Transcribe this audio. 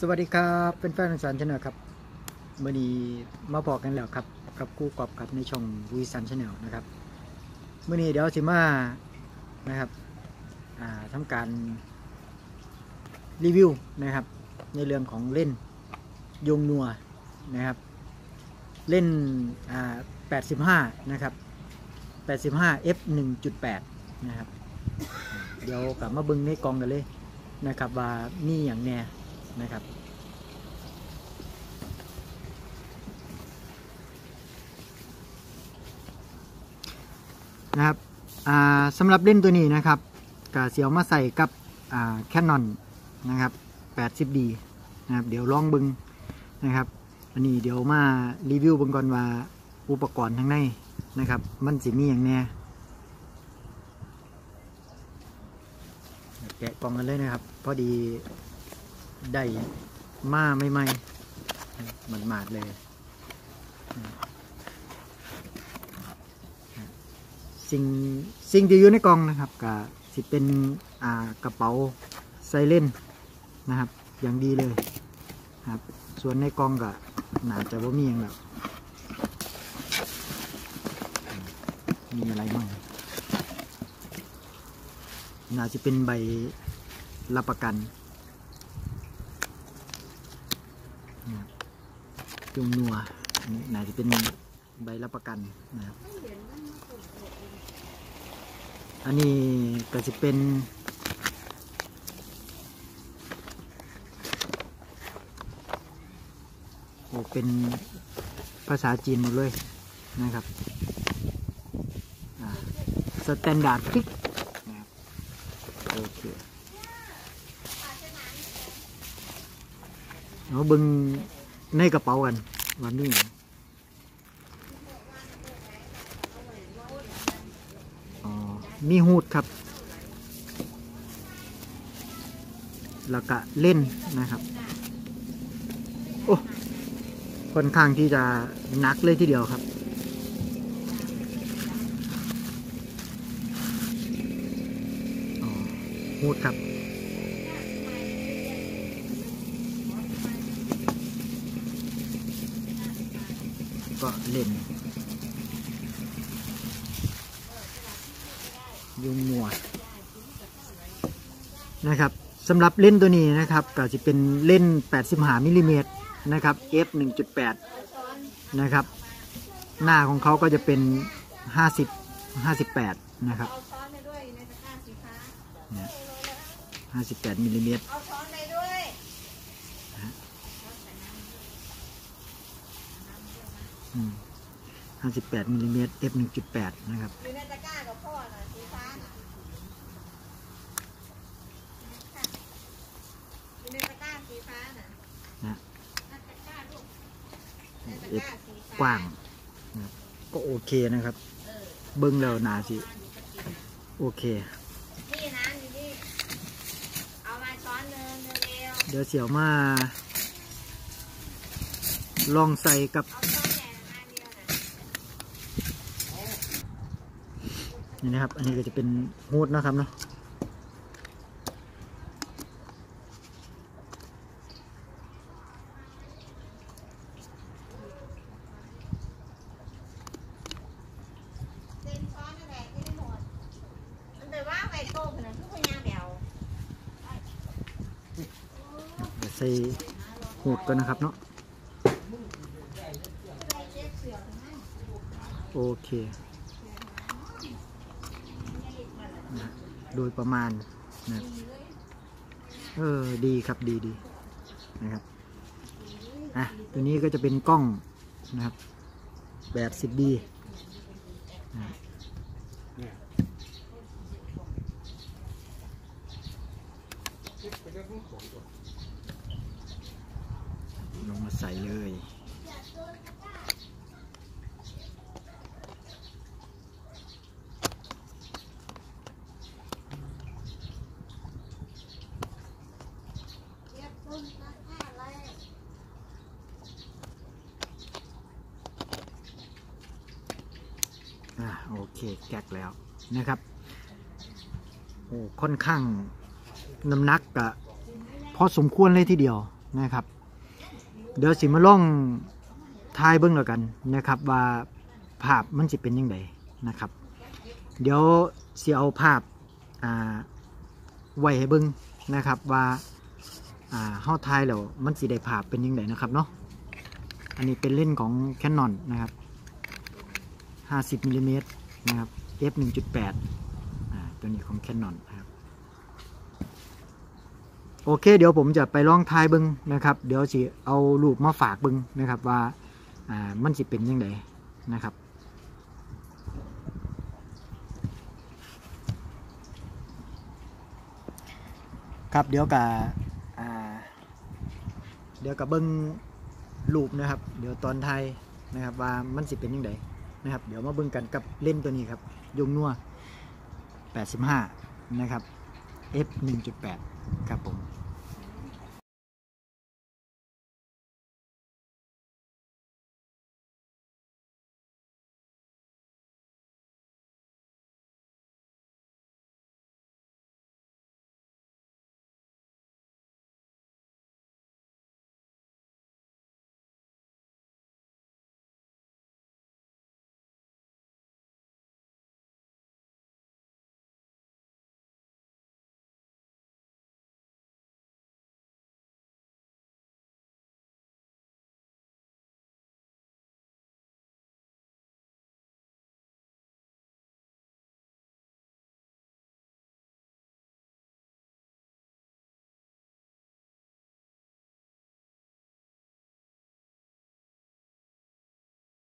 สวัสดีครับเป็นแฟนของสันชาแนลครับเมื่อนี้มาบอกกันแล้วครับกับกู้กอบครับในช่องวีสันชาแนลนะครับเมื่อนี้เดี๋ยวสิมานะครับอ่าทำการรีวิวนะครับ ในเรื่องของเล่นยงนัวนะครับ เล่น85 นะครับ 85 f 1.8 นะครับ เดี๋ยวกลับมาบึงในกองกันเลยนะครับว่ามีอย่างแน่ นะครับ นะครับสำหรับเล่นตัวนี้นะครับกาเสียวมาใส่กับแคนนอนนะครับ 80D นะครับเดี๋ยวลองบึงนะครับอันนี้เดี๋ยวมารีวิวบิ่งก่อนว่าอุปกรณ์ทั้งในนะครับ มันสิมีอย่างแน่แกะกล่องกันเลยนะครับ พอดี ได้มาไม่ไม่ๆมันมาดเลย สิ่งสิ่งที่อยู่ในกล่องนะครับก็สิเป็นอ่ากระเป๋าไซเล่นนะครับ อย่างดีเลยครับ ส่วนในกล่องก็น่าจะว่ามีอย่างแบบมีอะไรบ้างน่าจะเป็นใบรับประกันนะครับ จุงนัวนนี้น่าจะเป็นใบรับประกันนะครับอันนี้ก็จะเป็น โอ้เป็นภาษาจีนหมดเลยนะครับสแตนดาร์ดฟิกโอเค เอาเบึงในกระเป๋ากันวันนี้มีหูดครับ แล้วก็เล่นนะครับ โอ้ค่อนข้างที่จะนักเลยทีเดียวครับหูดครับ ก็เล่น ยุงหมวดนะครับสำหรับเล่นตัวนี้นะครับก็จะเป็นเล่น 85มิลลิเมตรนะครับ f 1.8 นะครับ หน้าของเขาก็จะเป็น 50 58 นะครับเอาช้อนไปด้วยในตะ กร้าสีฟ้าเนี่ย58มิลลิเมตรเอาช้อนไปด้วยอืม58มิลลิเมตร f 1.8นะครับอยู่ในตะกร้ากับพ่อน่ะสีฟ้าน่ะอยู่ในตะกร้าสีฟ้าน่ะนะ ในตะกร้าลูกในตะเอฟกร้าสีฟ้ากว้างนะครับก็โอเคนะครับเบิ้งแล้วหนาสิ โอเค นี่นะนี่นี่เอามาช้อนเดินเร็วเดี๋ยวเสี่ยวมา ลองใส่กับๆเอาช้อนใหญ่มาเดียว นี่นะครับ อันนี้ก็จะเป็นฮูดนะครับเนาะใส่ฮูดก่อนนะครับเนาะโอเค นะโดยประมาณนะเออดีครับดีดีนะครับอะตัวนี้ก็จะเป็นกล้องนะครับแบบ 10D นะลงมาใส่เลย เรียบต้นตะกร้าเลย อ่าโอ เคแก๊กแล้วนะครับโอ้ค่อนข้างน้ำหนักกะพอสมควรเลยทีเดียวนะครับ เดี๋ยวสิมาล่องทายเบิ้งแล้วกันนะครับว่าภาพมันจะเป็นยังไงนะครับ เดี๋ยวสิเอาภาพอ่าไว้ให้เบิ้งนะครับว่าอ่าเฮาทายแล้วมันสิได้ภาพเป็นยังไงนะครับเนาะอันนี้เป็นเล่นของ Canon นะครับ 50มิลลิเมตร นะครับ f 1.8อ่าตัวนี้ของ Canon นะครับโอเค เดี๋ยวผมจะไปลองทายบึงนะครับ เดี๋ยวสิเอารูปมาฝากบึงนะครับว่าอ่ามันสิเป็นยังไงนะครับครับเดี๋ยวกับเดี๋ยวกับเบิ้งรูปนะครับ เดี๋ยวตอนไทยนะครับว่ามันสิเป็นยังไง นะครับ เดี๋ยวมาเบิ้งกันกับเล่นตัวนี้ครับยงนัว85 นะครับ f 1.8 ครับผม